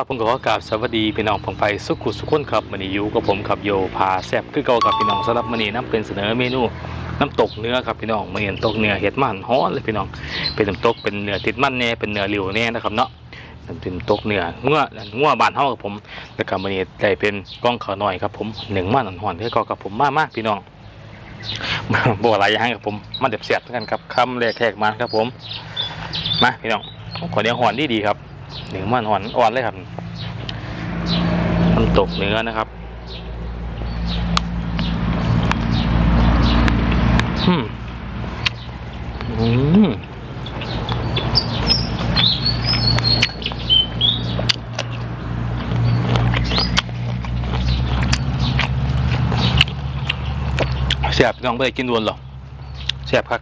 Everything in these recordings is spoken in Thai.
ครับผมขอกราบสวัสดีพี่น้องผมไปสุขุสุขคนครับมันนี้อยู่กับผมครับโยพาแซบคือเก่ากับพี่น้องสำหรับมันนี้น้ำเป็นเสนอเมนูน้ำตกเนื้อครับพี่น้องมันเห็นตกเนื้อเห็ดมันฮ้อนเลยพี่น้องเป็นน้ำตกเป็นเนื้อติดมันแน่เป็นเนื้อเหลวแน่นะครับเนาะเป็นตกเนื้องัวงัวบานเฮากับผมแล้วก็มันนี้ได้เป็นกล้องขาหน่อยครับผมหนึ่งมันห่อนๆคือเก่ากับผมมากมากพี่น้องบ่หลายอย่างครับผมมาเด็บเสียบกันครับคำแรกแขกมาครับผมมาพี่น้องขอเนื้อห่อนดีดีครับหนึ่งมันอ่อนอ่อนเลยครับ มันตกเนื้อนะครับอืมอืมแซ่บพี่น้องไม่ได้กินดวนหรอกแซ่บครับ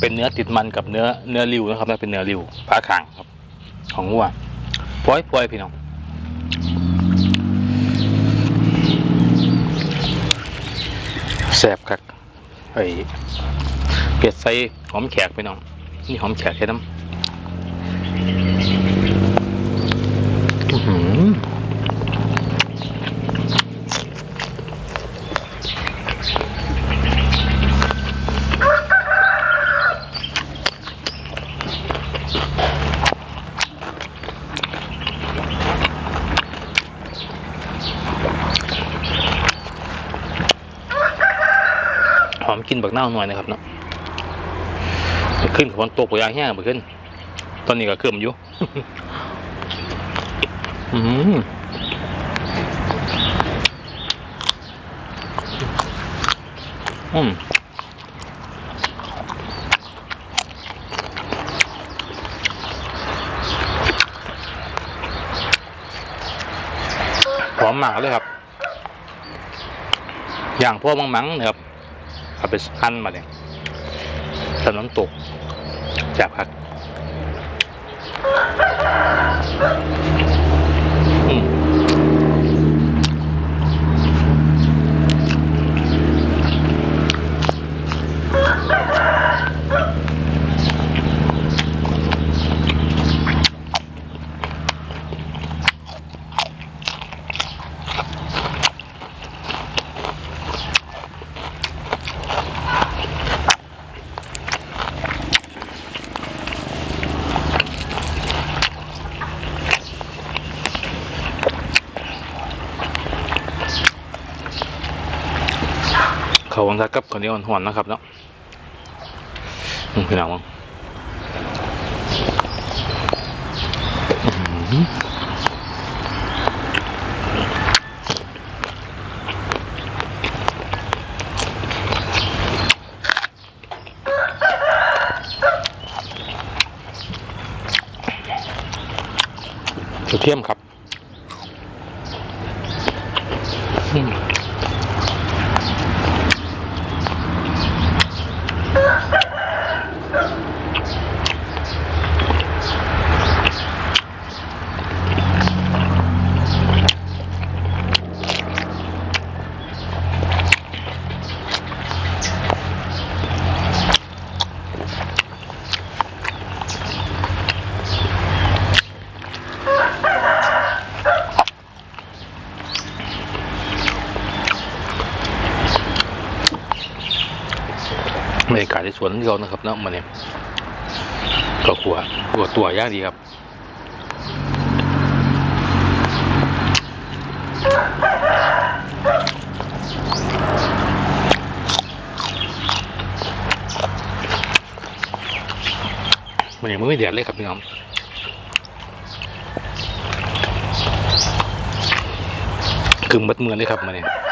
เป็นเนื้อติดมันกับเนื้อเนื้อริวนะครับนะเป็นเนื้อริวผ้าขางครับ ของวัว ปล่อยปล่อยพี่น้องแสบครับไอ้เผ็ดใส่หอมแขกพี่น้อง นี่หอมแขกแค่น้ำอื้อหือหอมกิน บักเน่าหน่อยนะครับเนาะขึ้นฝนตกปยางแห้งไปขึ้น ตอนนี้ก็เคื่อมอยู่ อืมอืมหอมมากเลยครับ อย่างพวกมังมังนะครับ เอาไปหั่นมาเนี่ยตอนน้ำตกจับครับอืม ขาวันทักกับคนนี้หอนๆนะครับเนาะพี่น้องมั้งกระเทียมครับอืม บรรยาศในสวนเรานะครับเนาะมาเนี่ยก็ขัวขัวตัวย่างดีครับมันยังไม่เดือดเลยครับพี่น้องกึ่งบัดเมือนเลยครับมาเนี่ย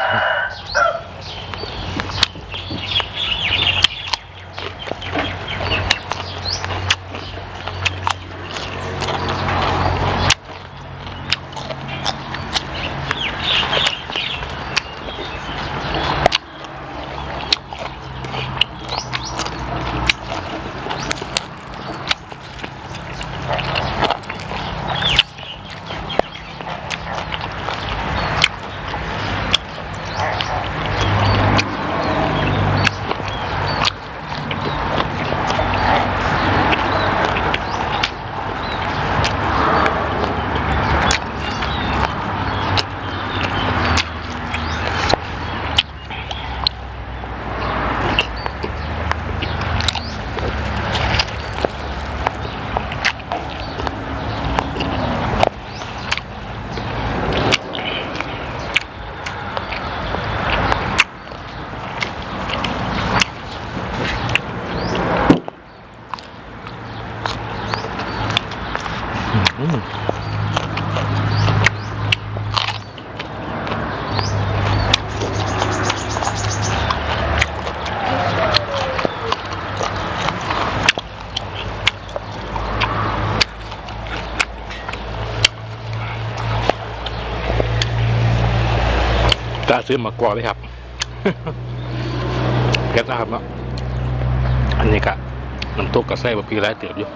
าซื้อมากรอกเลยครับเก็ดนะครับเนาะอันนี้กะน้ำตกกระไส้บะพีไรเติบอยู่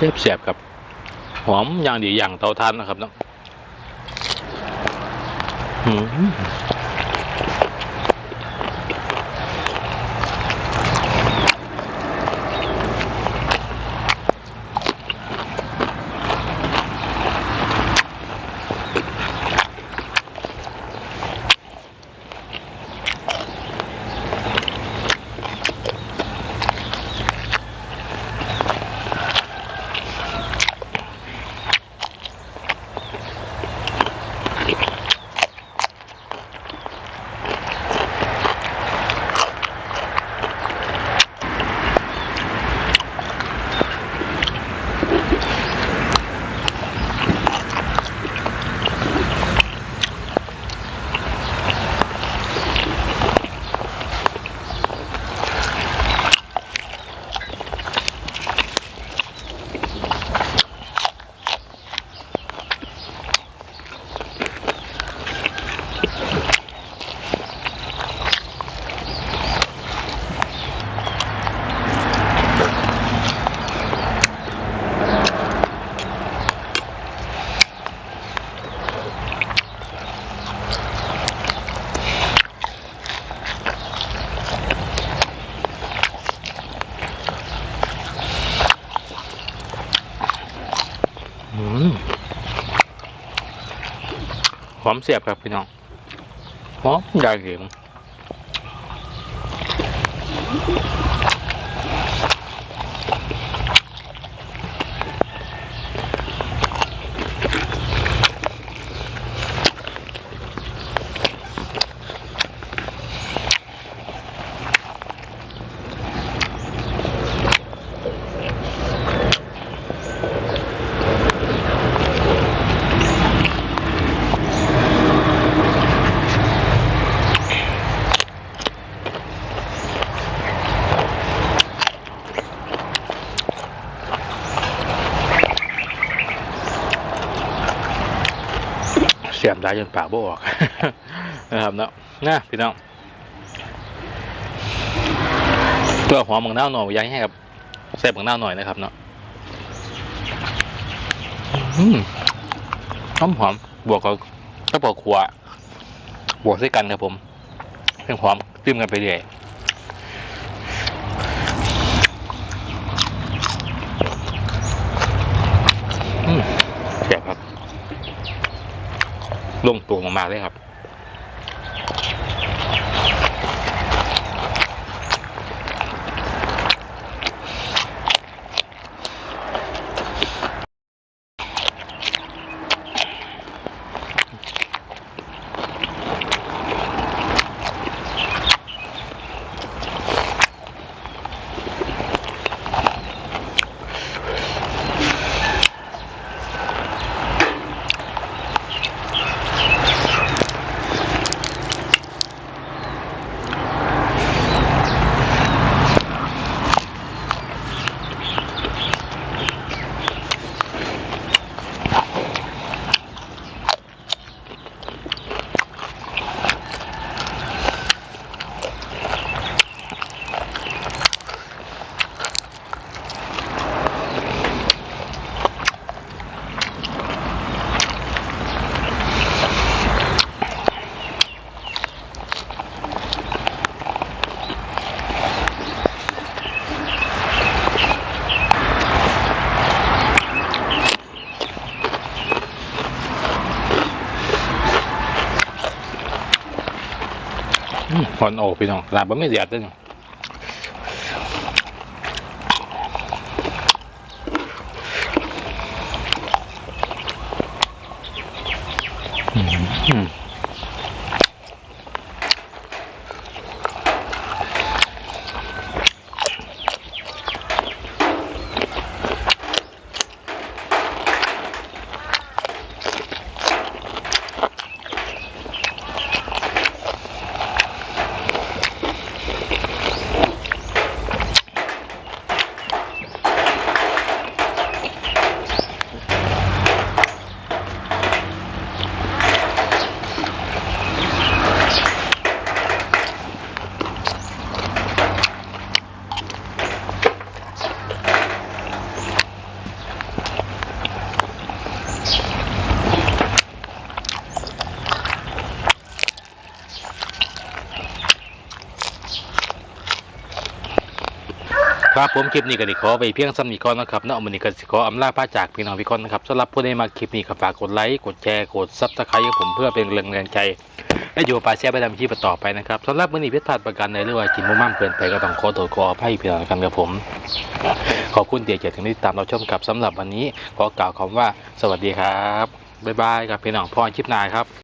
เชฟเสียบครับ หอมอย่างดีอย่างเตาทานนะครับเนาะ หอมเสียบครับพี่น้องหอมยาเสียง เสียบได้จนปากบ่ออกนะครับเนาะนะพี่น้องเพื่อหอมบางน้าวหน่อยย้ายให้ครับใส่บางน้าวหน่อยนะครับเนาะอืมหอมหอมบวกกับก็บวกขวบวกด้วยกันครับผมเพียงหอมจิ้มกันไปเรื่อยอืมเสียบครับ ลงตัวมากๆเลยครับ หอนออกพี่น้องลาบไม่เสียดเลยเนาะ ครับผมคลิปนี้ก็ได้ขอไปเพียงซ้ำนี้ก่อนนะครับเนาะมื้อนี้ก็สิขออำลาพระจากพี่น้องพี่คนนะครับสำหรับผู้ใดมาคลิปนี้ก็ฝากกดไลค์กดแชร์กดซับสไครต์ให้ผมเพื่อเป็นแรงใจ และอยู่กับปลาแซ่บไปทำคลิปต่อไปนะครับสำหรับมือนี้พิพาทประกันในเรื่องว่ากินมุมมั่มเกินไปก็ต้องขอโทษขออภัยพี่น้องกันครับผม ขอบคุณเดียเกียรติที่ติดตามเราชมกับสำหรับวันนี้ขอกล่าวคำว่าสวัสดีครับบ๊ายบายครับพี่น้องพ่อคลิปหน้าครับ